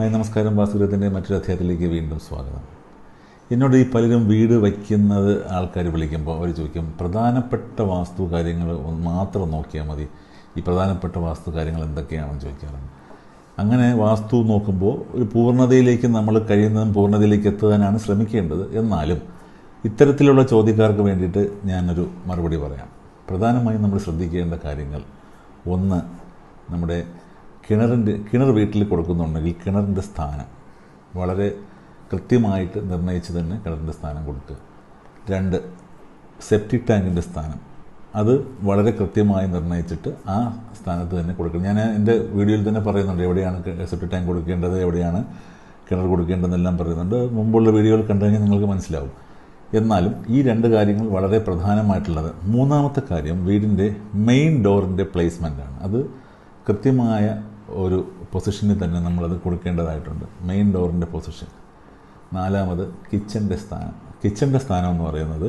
Hi നമസ്കാരം. വാസുഗ്രഹത്തിന്റെ മറ്റൊരു അധ്യായത്തിലേക്ക് വീണ്ടും സ്വാഗതം. എന്നോട് ഈ പലരും വീട് വയ്ക്കുന്നത് ആൾക്കാർ വിളിക്കുമ്പോൾ അവർ ചോദിക്കും പ്രധാനപ്പെട്ട വാസ്തു കാര്യങ്ങൾ മാത്രം നോക്കിയാൽ മതി. ഈ പ്രധാനപ്പെട്ട വാസ്തു കാര്യങ്ങൾ എന്തൊക്കെയാണെന്ന് ചോദിക്കാറുണ്ട്. അങ്ങനെ വാസ്തു നോക്കുമ്പോൾ ഒരു പൂർണതയിലേക്ക് നമ്മൾ കഴിയുന്നതും പൂർണതയിലേക്ക് എത്തുവാനാണ് ശ്രമിക്കേണ്ടത്. എന്നാലും ഇത്തരത്തിലുള്ള ചോദ്യക്കാർക്ക് വേണ്ടിയിട്ട് ഞാനൊരു മറുപടി പറയാം. പ്രധാനമായും നമ്മൾ ശ്രദ്ധിക്കേണ്ട കാര്യങ്ങൾ. ഒന്ന് നമ്മുടെ കിണറിന്റെ കിണർ വീട്ടിൽ കൊടുക്കുന്നുണ്ടെങ്കിൽ കിണറിന്റെ സ്ഥാനം വളരെ കൃത്യമായിട്ട് നിർണയിച്ച് തന്നെ കിണറിന്റെ സ്ഥാനം കൊടുക്കുക രണ്ട് സെപ്റ്റിക് ടാങ്കിന്റെ സ്ഥാനം. അത് വളരെ കൃത്യമായി നിർണയിച്ചിട്ട് ആ സ്ഥാനത്ത് തന്നെ കൊടുക്കണം. ഞാൻ എന്റെ വീഡിയോയിൽ തന്നെ പറയുന്നുണ്ട് എവിടെയാണ് സെപ്റ്റിക് ടാങ്ക് കൊടുക്കേണ്ടത് എവിടെയാണ് കിണർ കൊടുക്കേണ്ടതെന്നെല്ലാം പറയുന്നുണ്ട്. മുമ്പുള്ള വീഡിയോകൾ കണ്ടു കഴിഞ്ഞാൽ നിങ്ങൾക്ക് മനസ്സിലാവും. എന്നാലും ഈ രണ്ട് കാര്യങ്ങൾ വളരെ പ്രധാനമായിട്ടുള്ളത്. മൂന്നാമത്തെ കാര്യം വീടിന്റെ മെയിൻ ഡോറിന്റെ ആണ്. അത് കൃത്യമായ ഒരു പൊസിഷനിൽ തന്നെ നമ്മളത് കൊടുക്കേണ്ടതായിട്ടുണ്ട്. മെയിൻ ഡോറിന്റെ പൊസിഷൻ നാലാമത് കിച്ചന്റെ സ്ഥാനം. കിച്ചന്റെ സ്ഥാനം എന്ന് പറയുന്നത്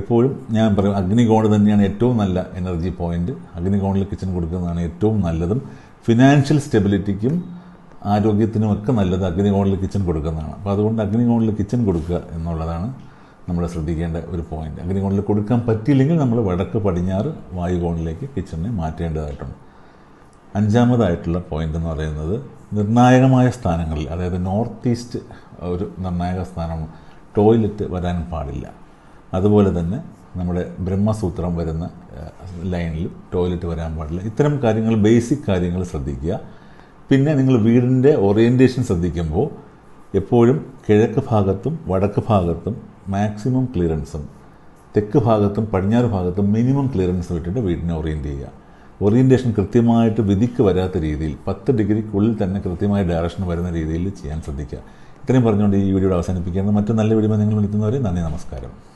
എപ്പോഴും ഞാൻ പറയും അഗ്നികോണ് തന്നെയാണ് ഏറ്റവും നല്ല എനർജി പോയിന്റ് അഗ്നികോണിൽ കിച്ചൺ കൊടുക്കുന്നതാണ് ഏറ്റവും നല്ലതും. ഫിനാൻഷ്യൽ സ്റ്റെബിലിറ്റിക്കും ആരോഗ്യത്തിനും ഒക്കെ നല്ലത് അഗ്നികോണിൽ കിച്ചൺ കൊടുക്കുന്നതാണ്. അപ്പോൾ അതുകൊണ്ട് അഗ്നികോണിൽ കിച്ചൺ കൊടുക്കുക എന്നുള്ളതാണ് നമ്മൾ ശ്രദ്ധിക്കേണ്ട ഒരു പോയിന്റ് അഗ്നികോണിൽ കൊടുക്കാൻ പറ്റിയില്ലെങ്കിൽ നമ്മൾ വടക്ക് പടിഞ്ഞാറ് വായുകോണിലേക്ക് കിച്ചണിനെ മാറ്റേണ്ടതായിട്ടുണ്ട്. അഞ്ചാമതായിട്ടുള്ള പോയിന്റ് എന്ന് പറയുന്നത് നിർണായകമായ സ്ഥാനങ്ങളിൽ അതായത് നോർത്ത് ഈസ്റ്റ് ഒരു നിർണായക സ്ഥാനം ടോയ്ലറ്റ് വരാൻ പാടില്ല. അതുപോലെ തന്നെ നമ്മുടെ ബ്രഹ്മസൂത്രം വരുന്ന ലൈനിൽ ടോയ്ലറ്റ് വരാൻ പാടില്ല. ഇത്തരം കാര്യങ്ങൾ ബേസിക് കാര്യങ്ങൾ ശ്രദ്ധിക്കുക. പിന്നെ നിങ്ങൾ വീടിന്റെ ഓറിയന്റേഷൻ ശ്രദ്ധിക്കുമ്പോൾ എപ്പോഴും കിഴക്ക് ഭാഗത്തും വടക്ക് ഭാഗത്തും മാക്സിമം ക്ലിയറൻസും തെക്ക് ഭാഗത്തും പടിഞ്ഞാറ് ഭാഗത്തും മിനിമം ക്ലിയറൻസും ഇട്ടിട്ട് വീടിനെ ഓറിയന്റ് ചെയ്യുക. ഓറിയന്റേഷൻ കൃത്യമായിട്ട് വിധിക്ക് വരാത്ത രീതിയിൽ പത്ത് ഡിഗ്രിക്കുള്ളിൽ തന്നെ കൃത്യമായ ഡയറക്ഷൻ വരുന്ന രീതിയിൽ ചെയ്യാൻ ശ്രദ്ധിക്കുക. ഇത്രയും പറഞ്ഞുകൊണ്ട് ഈ വീഡിയോ അവസാനിപ്പിക്കുകയാണ്. മറ്റു നല്ല വീഡിയോ നിങ്ങൾ വിളിക്കുന്നവരെ നന്ദി നമസ്കാരം.